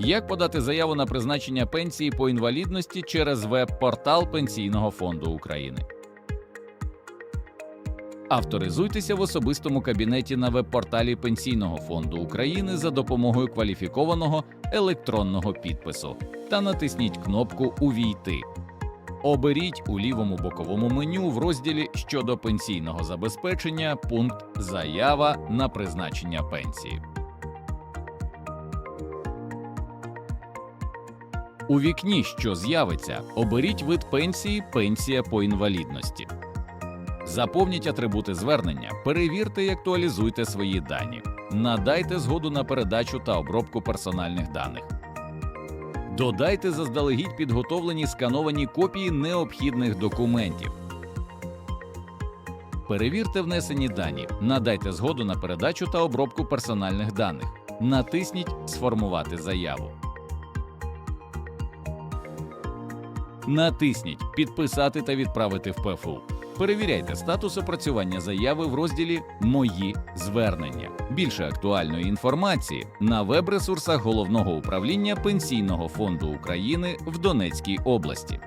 Як подати заяву на призначення пенсії по інвалідності через веб-портал Пенсійного фонду України? Авторизуйтеся в особистому кабінеті на веб-порталі Пенсійного фонду України за допомогою кваліфікованого електронного підпису та натисніть кнопку Увійти. Оберіть у лівому боковому меню в розділі щодо пенсійного забезпечення пункт Заява на призначення пенсії. У вікні, що з'явиться, оберіть вид пенсії Пенсія по інвалідності. Заповніть атрибути звернення, перевірте і актуалізуйте свої дані. Надайте згоду на передачу та обробку персональних даних. Додайте заздалегідь підготовлені скановані копії необхідних документів. Перевірте внесені дані, надайте згоду на передачу та обробку персональних даних. Натисніть Сформувати заяву. Натисніть Підписати та відправити в ПФУ. Перевіряйте статус опрацювання заяви в розділі Мої звернення. Більше актуальної інформації на веб-ресурсах головного управління Пенсійного фонду України в Донецькій області.